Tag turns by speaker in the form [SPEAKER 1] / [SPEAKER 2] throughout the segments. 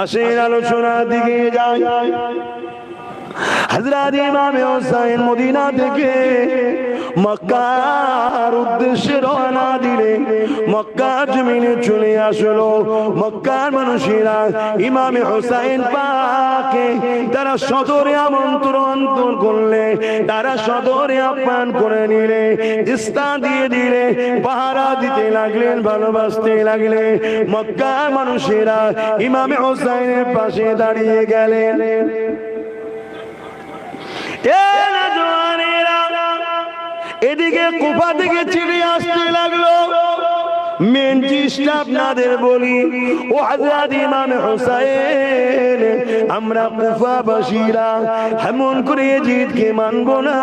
[SPEAKER 1] আসেন আলোচনার দিকে যাই। হাজরা ইমামে হোসেন মদিনা থেকে মক্কার উদ্দেশ্যে রওনা দিলে মক্কার জমিনে চলে আসলো। মক্কার মানুষেরা ইমামে হোসাইন পাকে তারা সদরে আমন্ত্রণ করলে, তারা সদরে আহ্বান করে নিলে স্থান দিয়ে দিলে, পাহারা দিতে লাগলেন, ভালোবাসতে লাগলে। মক্কার মানুষেরা ইমামে হোসাইনের পাশে দাঁড়িয়ে গেলেন। এদিকে কুফা থেকে চিড়ি আসতে লাগল। মেন জিনিসটা আপনাদের বলি ও হাজরাত ইমাম হোসাইন আমরা কুফাবাসীরা এমন করে জিদকে মানব না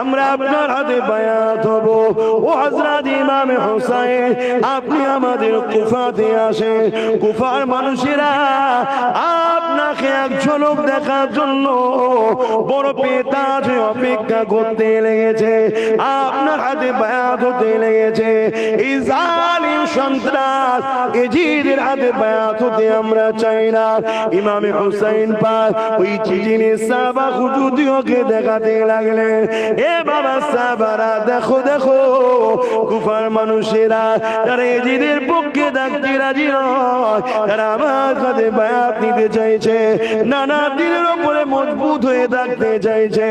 [SPEAKER 1] আমরা আপনার হাতে বায়াত হব। ও হাজরাত ইমাম হোসাইন আপনি আমাদের কুফাতে আসেন। কুফার মানুষেরা আপনাকে এক ঝলক দেখার জন্য বড় পেতাজ অপেক্ষা করতে লেগেছে, আপনার হাতে বায়াত হতে লেগেছে দেখাতে এ বাবা সাবারা, দেখো দেখো মানুষেরা তারা এজিদের পক্ষে ডাকতে রাজি নয়, তারা আমার কাছে নিতে নানা দিনের ওপরে মজবুত হয়ে থাকতে চাইছে।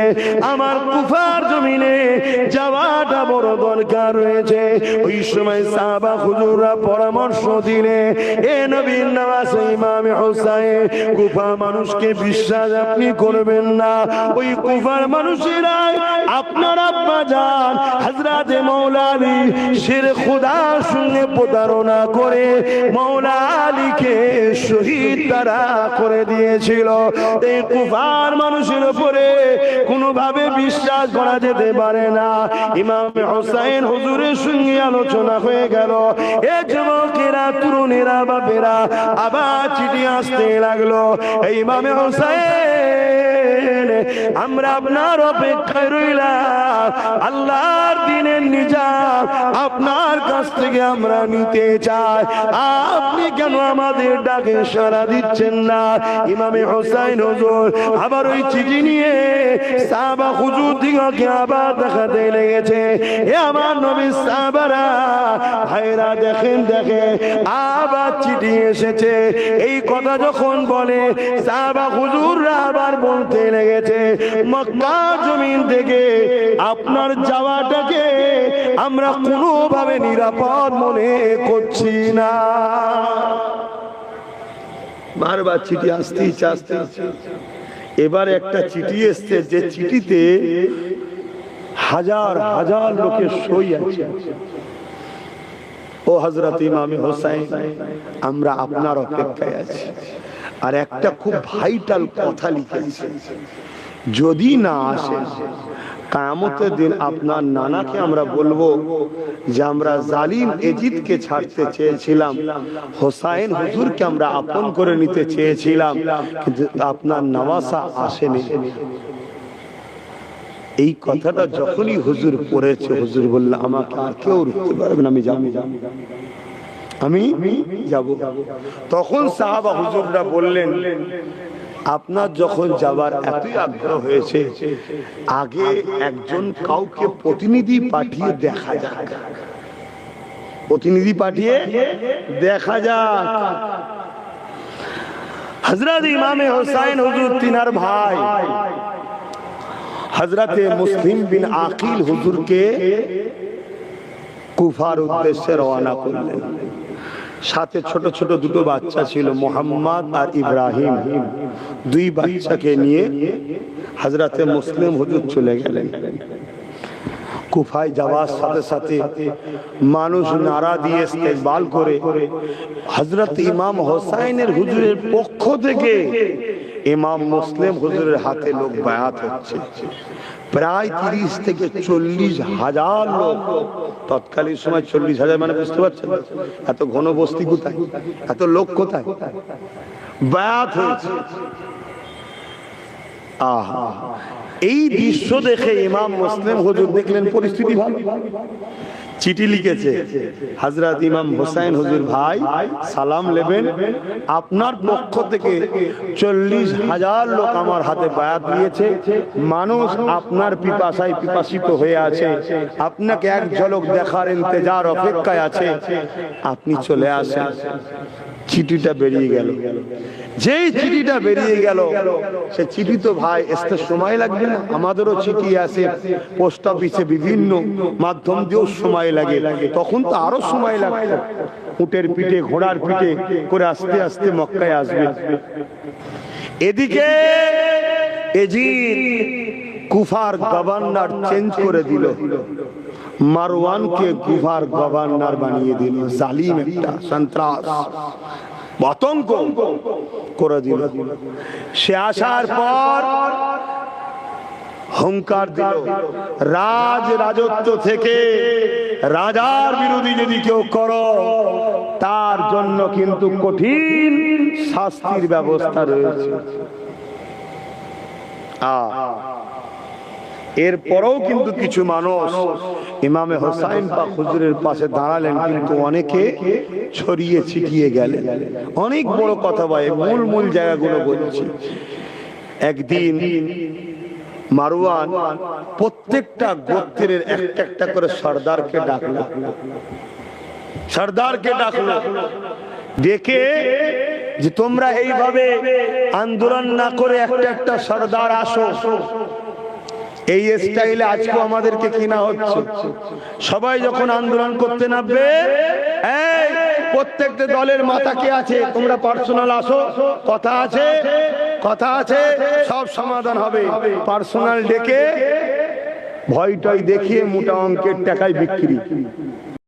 [SPEAKER 1] আমার কুফার জমিনে যাওয়াটা বড় দরকার রয়েছে। ওই সময় সাহাবা হুজুররা পরামর্শ দিলে, এ নবীন নওয়াজ ইমাম হোসাইন, কুফা মানুষকে বিশ্বাস আপনি করবেন না। ওই কুফার মানুষেরা আপনার আব্বা যান হজরতে মৌলা আলী শের খুদার সঙ্গে প্রতারণা করে মৌলা আলীকে শহীদ তারা করে দিয়েছিল। এই কুফার মানুষের উপরে কোনোভাবে বিশ্বাস করা যেতে পারে না। ইমাম হোসাইন হুজুরের সঙ্গে আলোচনা হয়ে গেল। এ যুবকেরা, তরুণেরা, বাপেরা আবার চিঠি আসতে লাগল। এই ইমামে হোসাইন আমরা আপনার অপেক্ষায় রইলাম। আল্লাহর দিনের নিজাম আপনার কাছ থেকে আমরা নিতে চাই। আপনি কেন আমাদের ডাকে সারা দিচ্ছেন না? ইমামে হোসাইন হুজুর আবার ওই চিঠি নিয়ে সাবা হুজুর দিগকে আবার দেখাতে লেগেছে। এ আমার নবী সাবারা ভাইরা দেখেন দেখে আবার চিঠি এসেছে। এই কথা যখন বলে সাবা হুজুররা আবার বলতে লেগেছে মক্কা জমিন থেকে আপনার যাওয়াটাকে আমরা কোনোভাবে নিরাপদ মনে করছি না। বারবার চিঠি আসতেই আসতে এবার একটা চিঠি এসছে যে চিঠিতে হাজার হাজার লোকের সই আছে। ও হজরত ইমামে হোসাইন, আমরা আপনার অপেক্ষায় আছি। আর একটা খুব ভাইটাল কথা লিখেছে। যদি না আসে, কায়ামতের দিন আপনার নানাকে আমরা বলব যে আমরা জালিম এজিদকে ছাড়তে চেয়েছিলাম, হোসাইন হুজুরকে আমরা আপন করে নিতে চেয়েছিলাম, কিন্তু আপনার নওয়াসা আসেনি। এই কথাটা যখনই হুজুর পড়েছে, হুজুর বললে, আমাকে আর কেউ রুখতে পারবে না, আমি যাব। আমি যাব। তখন সাহাবা হুজুররা বললেন, আপনার যখন যাবার এতই আগ্রহ হয়েছে, আগে একজন কাউকে প্রতিনিধি পাঠিয়ে দেখা যাক। প্রতিনিধি পাঠিয়ে দেখা যাক। হজরত ইমামে হোসাইন হুজুর তিনার ভাই হজরতে মুসলিম বিন আকিল হুজুরকে কুফার উদ্দেশ্যে রওনা করলেন। সাথে ছোট ছোট দুটো বাচ্চা ছিল, মোহাম্মদ আর ইব্রাহিম। দুই বাচ্চাকে নিয়ে হজরতে মুসলিম হুজুর চলে গেলেন। কুফায় যাওয়ার সাথে সাথে মানুষ নারা দিয়ে ইস্তেকবাল করে হজরত ইমাম হোসাইনের হুজুরের পক্ষ থেকে ইমাম মুসলিম হুজুরের হাতে লোক বায়াত হচ্ছে। প্রায় তিরিশ থেকে চল্লিশ হাজার লোক, তৎকালীন সময় চল্লিশ হাজার মানে বুঝতে পারছেন? এত ঘন বস্তি কোথায়? এত লোক কোথায়? বায়াত হয়েছে। আহা। এই দৃশ্য দেখে ইমাম মুসলিম হুজুর দেখলেন পরিস্থিতি ভালো। চিঠি লিখেছে, হজরত ইমাম হোসেন হুজুর ভাই, সালাম নেবেন। আপনার পক্ষ থেকে চল্লিশ হাজার লোক আমার হাতে বায়াত নিয়েছে মানুষ আপনার পিপাসায় পিপাসিত হয়ে আছে। আপনাকে এক ঝলক দেখার ইন্তজার অপেক্ষায় আছে। আপনি চলে আসেন। চিঠিটা বেরিয়ে গেল। যেই চিঠিটা বেরিয়ে গেল, সে চিঠি তো ভাই আসতে সময় লাগবে না। আমাদেরও চিঠি আসে, পোস্ট অফিসে বিভিন্ন মাধ্যম দিয়েও সময় লাগে। তখন তো আরও সময় লাগতো। উটের পিঠে, ঘোড়ার পিঠে করে আস্তে আস্তে মক্কায় আসবে। এদিকে কুফার গভর্নর চেঞ্জ করে দিল। মারওয়ানকে কুফার গভর্নর বানিয়ে দিল। জালিম একটা সন্ত্রাস। আতঙ্ক করে দিল। সে আসার পর হংকার দিল। রাজ রাজত্ব থেকে রাজার বিরোধী যদি কেউ করো, তার জন্য কিন্তু কঠিন শাস্তির ব্যবস্থা রয়েছে। আ এরপরেও কিন্তু কিছু মানুষ ইমামে হোসাইন বা হুজুরের পাশে দাঁড়ালেন, কিন্তু অনেকে ছড়িয়ে ছিটিয়ে গেলেন। অনেক বড় কথা বলে মূল মূল জায়গাগুলো বলছি। একদিন মারুয়ান প্রত্যেকটা গোত্রের একটা একটা করে সর্দারকে ডাকলো। সর্দারকে ডাকলো। ডেকে যে তোমরা এইভাবে আন্দোলন না করে একটা একটা সর্দার আসো। এই স্টাইলে আজকে আমাদেরকে কিনা হচ্ছে। সবাই যখন আন্দোলন করতে নামবে প্রত্যেকটা দলের মাথা কে আছে? তোমরা পার্সোনাল আসো কথা আছে কথা আছে সব সমাধান হবে। পার্সোনাল ডেকে ভয় টয় দেখিয়ে মোটা অঙ্কের টাকায় বিক্রি।